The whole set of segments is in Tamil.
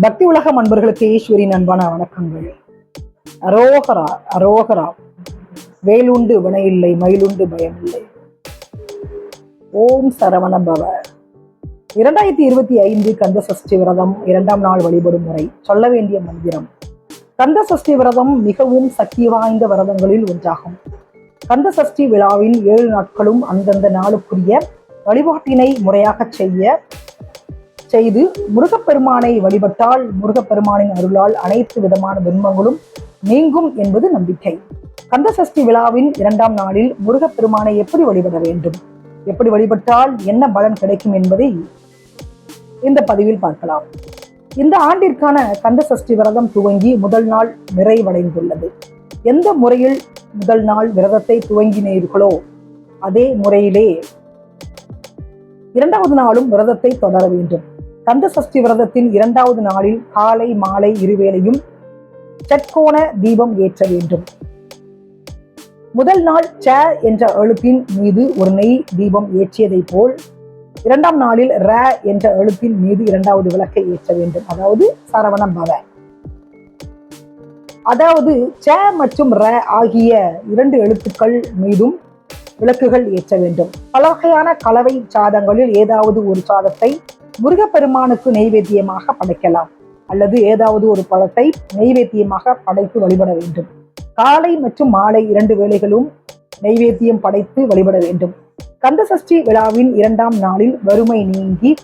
பக்தி உலகம் அன்பர்களுக்கு ஈஸ்வரின் அன்பான வணக்கங்கள். அரோகரா அரோகரா. வேலுண்டு வினையில்லை மயிலுண்டு பயமில்லை. ஓம் சரவண பவ. இரண்டாயிரத்தி இருபத்தி ஐந்து கந்த சஷ்டி விரதம் இரண்டாம் நாள் வழிபடும் முறை சொல்ல வேண்டிய மந்திரம். கந்த சஷ்டி விரதம் மிகவும் சக்தி வாய்ந்த விரதங்களில் ஒன்றாகும். கந்த சஷ்டி விழாவில் ஏழு நாட்களும் அந்தந்த நாளுக்குரிய வழிபாட்டினை முறையாக செய்ய செய்து முருகப்பெருமானை வழிபட்டால் முருகப்பெருமானின் அருளால் அனைத்து விதமான துன்பங்களும் நீங்கும் என்பது நம்பிக்கை. கந்த சஷ்டி விழாவின் இரண்டாம் நாளில் முருகப்பெருமானை எப்படி வழிபட வேண்டும்? எப்படி வழிபட்டால் என்ன பலன் கிடைக்கும் என்பதை இந்த பதிவில் பார்க்கலாம். இந்த ஆண்டிற்கான கந்த சஷ்டி விரதம் துவங்கி முதல் நாள் நிறைவடைந்துள்ளது. எந்த முறையில் முதல் நாள் விரதத்தை துவங்கினீர்களோ அதே முறையிலே இரண்டாவது நாளும் விரதத்தை தொடர வேண்டும். கந்த சஷ்டி விரதத்தின் இரண்டாவது நாளில் காலை மாலை இருவேளையும் சட்கோண தீபம் ஏற்ற வேண்டும். முதல் நாள் ச என்ற எழுத்தின் மீது ஒரு நெய் தீபம் ஏற்றியதை போல் இரண்டாம் நாளில் ர என்ற எழுத்தின் மீது இரண்டாவது விளக்கை ஏற்ற வேண்டும். அதாவது சரவணம் பவ. அதாவது ச மற்றும் ர ஆகிய இரண்டு எழுத்துக்கள் மீதும் விளக்குகள் ஏற்ற வேண்டும். பல வகையான கலவை சாதங்களில் ஏதாவது ஒரு சாதத்தை முருகப்பெருமானுக்கு நெய்வேத்தியமாக படைக்கலாம். அல்லது ஏதாவது ஒரு பழத்தை நெய்வேத்தியமாக படைத்து வழிபட வேண்டும். காலை மற்றும் மாலை இரண்டு வேளைகளும் நெய்வேத்தியம் படைத்து வழிபட வேண்டும். கந்த சஷ்டி விழாவின் இரண்டாம் நாளில் வறுமை நீங்கி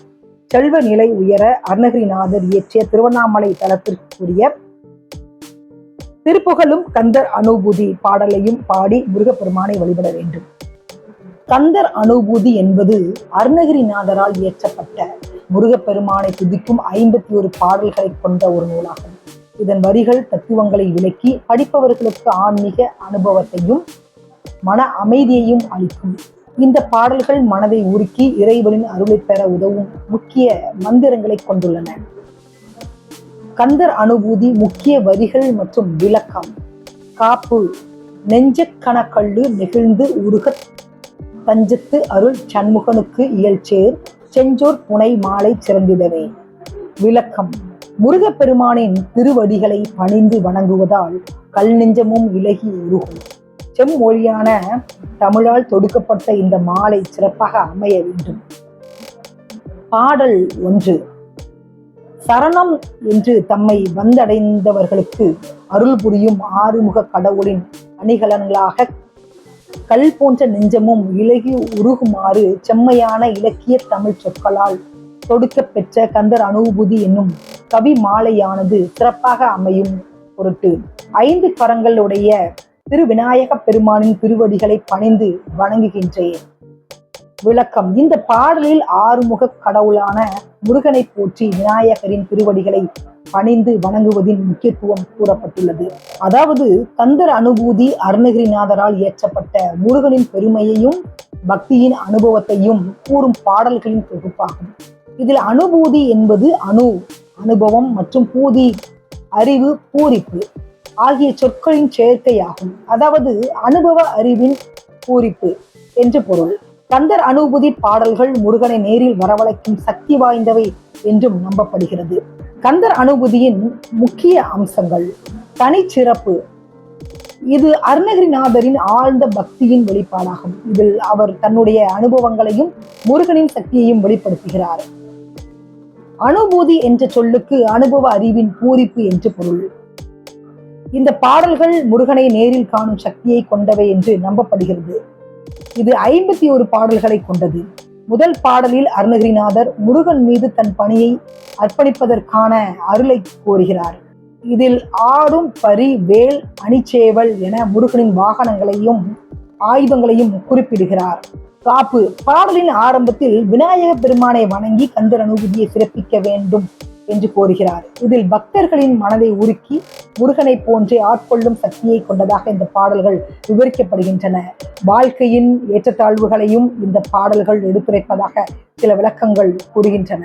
செல்வ நிலை உயர அருணகிரிநாதர் இயற்றிய திருவண்ணாமலை தலத்திற்குரிய திருப்புகழும் கந்தர் அனுபூதி பாடலையும் பாடி முருகப்பெருமானை வழிபட வேண்டும். கந்தர் அனுபூதி என்பது அருணகிரிநாதரால் இயற்றப்பட்ட முருகப்பெருமானை துதிக்கும் ஐம்பத்தி ஒரு பாடல்களை கொண்ட ஒரு நூலாகும். இதன் வரிகள் தத்துவங்களை விளக்கி படிப்பவர்களுக்கு ஆன்மீக அனுபவத்தையும் மன அமைதியையும் அளிக்கும். இந்த பாடல்கள் மனதை உருக்கி இறைவனின் அருளை பெற உதவும் முக்கிய மந்திரங்களை கொண்டுள்ளன. கந்தர் அனுபூதி முக்கிய வரிகள் மற்றும் விளக்கம். காப்பு நெஞ்சக்கணக்கல்லு நெகிழ்ந்து உருக தஞ்சத்து அருள் சண்முகனுக்கு இயல்சேர். செஞ்சூர் புனை மாலை சிறந்திடவே. விளக்கம். முருகப்பெருமானின் திருவடிகளை பணிந்து வணங்குவதால் கல் நெஞ்சமும் விலகி உருகும். செம்மொழியான தமிழால் தொடுக்கப்பட்ட இந்த மாலை சிறப்பாக அமைய வேண்டும். பாடல் ஒன்று. சரணம் என்று தம்மை வந்தடைந்தவர்களுக்கு அருள் புரியும் ஆறுமுக கடவுளின் அணிகலன்களாக கல் போன்ற நெஞ்சமும் இலகி உருகுமாறு செம்மையான இலக்கிய தமிழ் சொற்களால் தொடுக்க பெற்ற கந்தர் அனுபூதி என்னும் கவி மாலையானது சிறப்பாக அமையும் பொருட்டு. ஐந்து கரங்களுடைய திரு விநாயக பெருமானின் திருவடிகளை பணிந்து வணங்குகின்றேன். விளக்கம். இந்த பாடலில் ஆறுமுக கடவுளான முருகனை போற்றி விநாயகரின் திருவடிகளை பணிந்து வணங்குவதின் முக்கியத்துவம் கூறப்பட்டுள்ளது. அதாவது தந்தர் அனுபூதி அருணகிரிநாதரால் இயற்றப்பட்ட முருகனின் பெருமையையும் பக்தியின் அனுபவத்தையும் கூறும் பாடல்களின் தொகுப்பாகும். இதில் அனுபூதி என்பது அணு அனுபவம் மற்றும் பூதி அறிவு பூரிப்பு ஆகிய சொற்களின் சேர்க்கையாகும். அதாவது அனுபவ அறிவின் பூரிப்பு என்று பொருள். கந்தர் அனுபூதி பாடல்கள் முருகனை நேரில் வரவழைக்கும் சக்தி வாய்ந்தவை என்றும் நம்பப்படுகிறது. கந்தர் அனுபூதியின் முக்கிய அம்சங்கள். தனிச்சிறப்பு இது அருணகிரிநாதரின் ஆழ்ந்த பக்தியின் வெளிப்பாடாகும். இதில் அவர் தன்னுடைய அனுபவங்களையும் முருகனின் சக்தியையும் வெளிப்படுத்துகிறார். அனுபூதி என்ற சொல்லுக்கு அனுபவ அறிவின் பூரிப்பு என்று பொருள். இந்த பாடல்கள் முருகனை நேரில் காணும் சக்தியை கொண்டவை என்று நம்பப்படுகிறது. இது ஐம்பத்தி ஒரு பாடல்களை கொண்டது. முதல் பாடலில் அருணகிரிநாதர் முருகன் மீது தன் பணியை அர்ப்பணிப்பதற்கான அருளை கோருகிறார். இதில் ஆடும் பரி வேல் அணிச்சேவல் என முருகனின் வாகனங்களையும் ஆயுதங்களையும் குறிப்பிடுகிறார். காப்பு. பாடலின் ஆரம்பத்தில் விநாயக பெருமானை வணங்கி கந்தர் அனுபூதியை சிறப்பிக்க வேண்டும் என்று கோருகிறார். இதில் பக்தர்களின் மனதை உருக்கி முருகனை போன்றே ஆட்கொள்ளும் சக்தியை கொண்டதாக இந்த பாடல்கள் விவரிக்கப்படுகின்றன. வாழ்க்கையின் ஏற்றத்தாழ்வுகளையும் இந்த பாடல்கள் எடுத்துரைப்பதாக சில விளக்கங்கள் கூறுகின்றன.